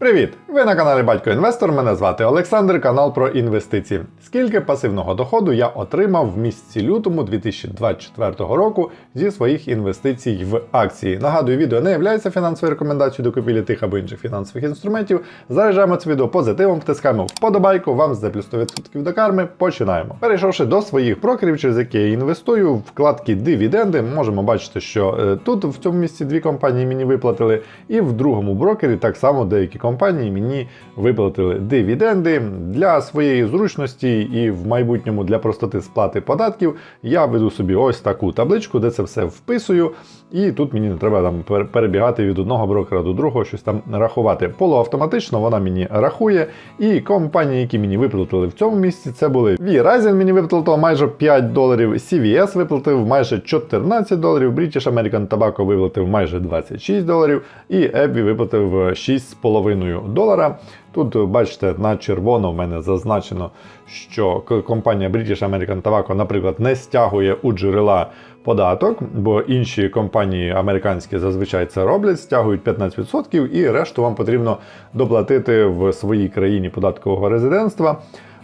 Привіт! Ви на каналі Батько Інвестор. Мене звати Олександр, канал про інвестиції. Скільки пасивного доходу я отримав в місяці лютому 2024 року зі своїх інвестицій в акції. Нагадую, відео не є фінансовою рекомендацією до купівлі тих або інших фінансових інструментів. Заряджаємо це відео позитивом, втискаємо вподобайку, вам за плюс 100% до карми. Починаємо. Перейшовши до своїх брокерів, через які я інвестую, вкладки дивіденди, можемо бачити, що е, тут в цьому місці дві компанії мені виплатили, і в другому брокері так само деякі компанії мені виплатили дивіденди для своєї зручності і в майбутньому для простоти сплати податків. Я веду собі ось таку табличку, де це все вписую. І тут мені не треба там перебігати від одного брокера до другого, щось там рахувати. Полуавтоматично вона мені рахує. І компанії, які мені виплатили в цьому місці, це були Verizon мені виплатило майже 5 доларів, CVS виплатив майже 14 доларів, British American Tobacco виплатив майже 26 доларів, і Abbey виплатив 6,5 долара. Тут бачите, на червоно в мене зазначено, що компанія British American Tobacco, наприклад, не стягує у джерела податок, бо інші компанії американські зазвичай це роблять, стягують 15% і решту вам потрібно доплатити в своїй країні податкового резидентства.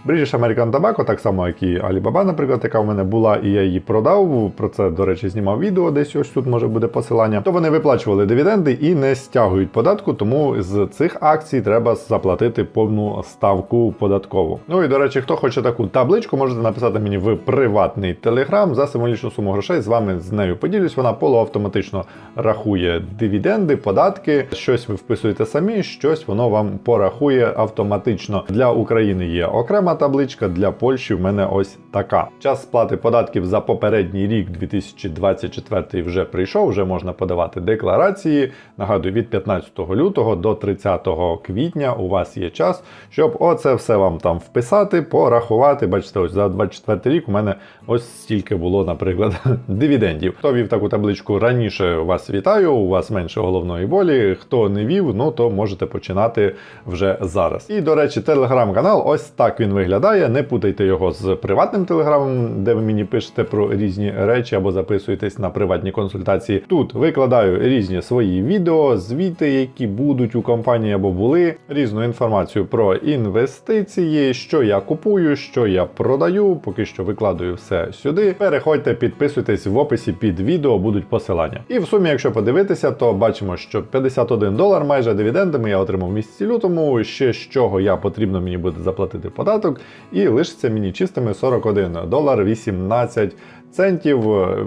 British American Tobacco, так само, як і Alibaba, наприклад, яка в мене була, і я її продав. Про це, до речі, знімав відео, десь ось тут може буде посилання. То вони виплачували дивіденди і не стягують податку, тому з цих акцій треба заплатити повну ставку податкову. Ну і до речі, хто хоче таку табличку, можете написати мені в приватний телеграм за символічну суму грошей. З вами з нею поділюсь. Вона полуавтоматично рахує дивіденди, податки. Щось ви вписуєте самі, щось воно вам порахує автоматично. Для України є окрема табличка, для Польщі в мене ось така. Час сплати податків за попередній рік 2024 вже прийшов, вже можна подавати декларації. Нагадую, від 15 лютого до 30 квітня у вас є час, щоб оце все вам там вписати, порахувати. Бачите, ось за 24 рік у мене ось стільки було, наприклад, дивідендів. Хто вів таку табличку раніше, вас вітаю, у вас менше головної болі. Хто не вів, ну то можете починати вже зараз. І до речі, телеграм-канал, ось так він виглядає. Не путайте його з приватним телеграмом, де ви мені пишете про різні речі або записуєтесь на приватні консультації. Тут викладаю різні свої відео, звіти, які будуть у компанії або були, різну інформацію про інвестиції, що я купую, що я продаю. Поки що викладаю все сюди. Переходьте, підписуйтесь в описі під відео, будуть посилання. І в сумі, якщо подивитися, то бачимо, що 51 долар майже дивідендами я отримав в місяці лютому. Ще з чого я потрібно мені буде заплатити податок, і лишиться мені чистими 41 долар 18 центів.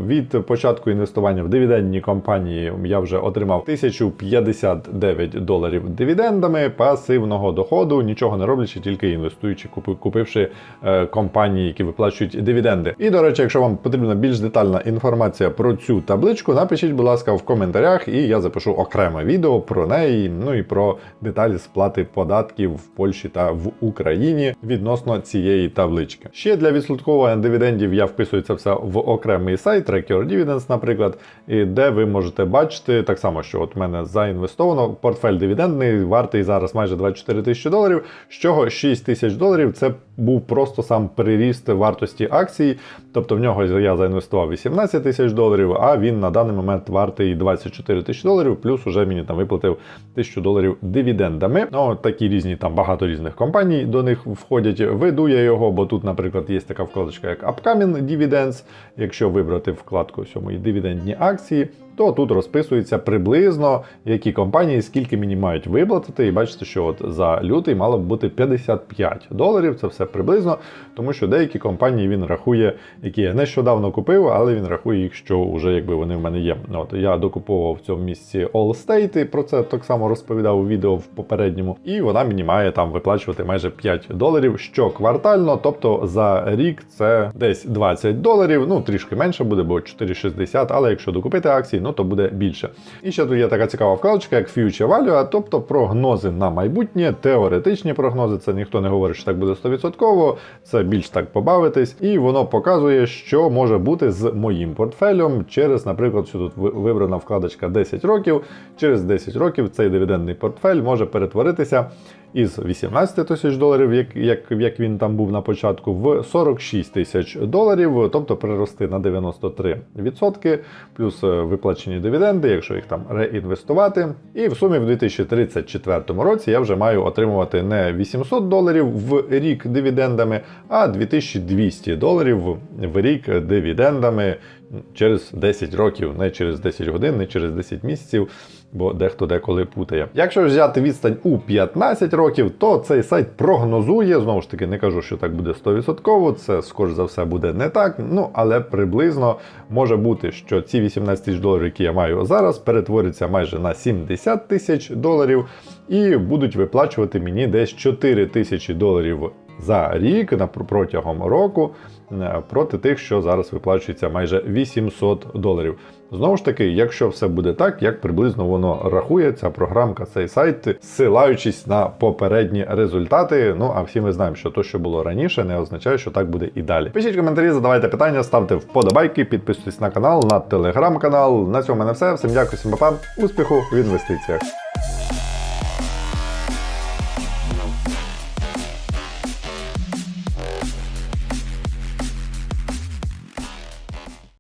Від початку інвестування в дивідендні компанії я вже отримав 1059 доларів дивідендами пасивного доходу, нічого не роблячи, тільки інвестуючи, купивши е, компанії, які виплачують дивіденди. І до речі, якщо вам потрібна більш детальна інформація про цю табличку, напишіть, будь ласка, в коментарях, і я запишу окреме відео про неї, ну і про деталі сплати податків в Польщі та в Україні відносно цієї таблички. Ще для відслідковування дивідендів я вписую це все в окремий сайт, Tracker Dividends, наприклад, і де ви можете бачити так само, що от в мене заінвестовано портфель дивідендний, вартий зараз майже 24 тисячі доларів, з чого 6 тисяч доларів це був просто сам приріст вартості акцій. Тобто в нього я заінвестував 18 тисяч доларів, а він на даний момент вартий 24 тисячі доларів, плюс уже мені там виплатив тисячу доларів дивідендами. Ну, такі різні, там багато різних компаній до них входять. Веду я його, бо тут, наприклад, є така вкладочка, як Upcoming Dividends. Якщо вибрати вкладку ось мої дивідендні акції, то тут розписується приблизно, які компанії скільки мені мають виплатити. І бачите, що от за лютий мало б бути 55 доларів. Це все приблизно, тому що деякі компанії він рахує, які я нещодавно купив, але він рахує їх, що вже якби вони в мене є. От я докуповував в цьому місці Allstate, про це так само розповідав у відео в попередньому, і вона мені має там виплачувати майже 5 доларів щоквартально, тобто за рік це десь 20 доларів. Ну трішки менше буде, бо 4,60, але якщо докупити акції, ну то буде більше. І ще тут є така цікава вкладочка, як Future Value, тобто прогнози на майбутнє, теоретичні прогнози. Це ніхто не говорить, що так буде 100%, це більш так побавитись, і воно показує, що може бути з моїм портфелем через, наприклад, що тут вибрана вкладочка 10 років. Через 10 років цей дивідендний портфель може перетворитися із 18 тисяч доларів, як, як, як він там був на початку, в 46 тисяч доларів, тобто прирости на 93%, плюс е, виплачені дивіденди, якщо їх там реінвестувати. І в сумі в 2034 році я вже маю отримувати не 800 доларів в рік дивідендами, а 2200 доларів в рік дивідендами через 10 років, не через 10 годин, не через 10 місяців, бо дехто деколи путає. Якщо взяти відстань у 15 років, то цей сайт прогнозує, знову ж таки, не кажу, що так буде 100%, це скоріш за все буде не так. Ну але приблизно може бути, що ці 18 тисяч доларів, які я маю зараз, перетворяться майже на 70 тисяч доларів і будуть виплачувати мені десь 4 тисячі доларів за рік на протягом року е, проти тих, що зараз виплачується майже 800 доларів. Знову ж таки, якщо все буде так, як приблизно воно рахує, ця програмка, цей сайт, ссилаючись на попередні результати. Ну а всі ми знаємо, що то, що було раніше, не означає, що так буде і далі. Пишіть коментарі, задавайте питання, ставте вподобайки, підписуйтесь на канал, на телеграм-канал. На цьому в мене все. Всім дякую, всім па-па. успіху в інвестиціях.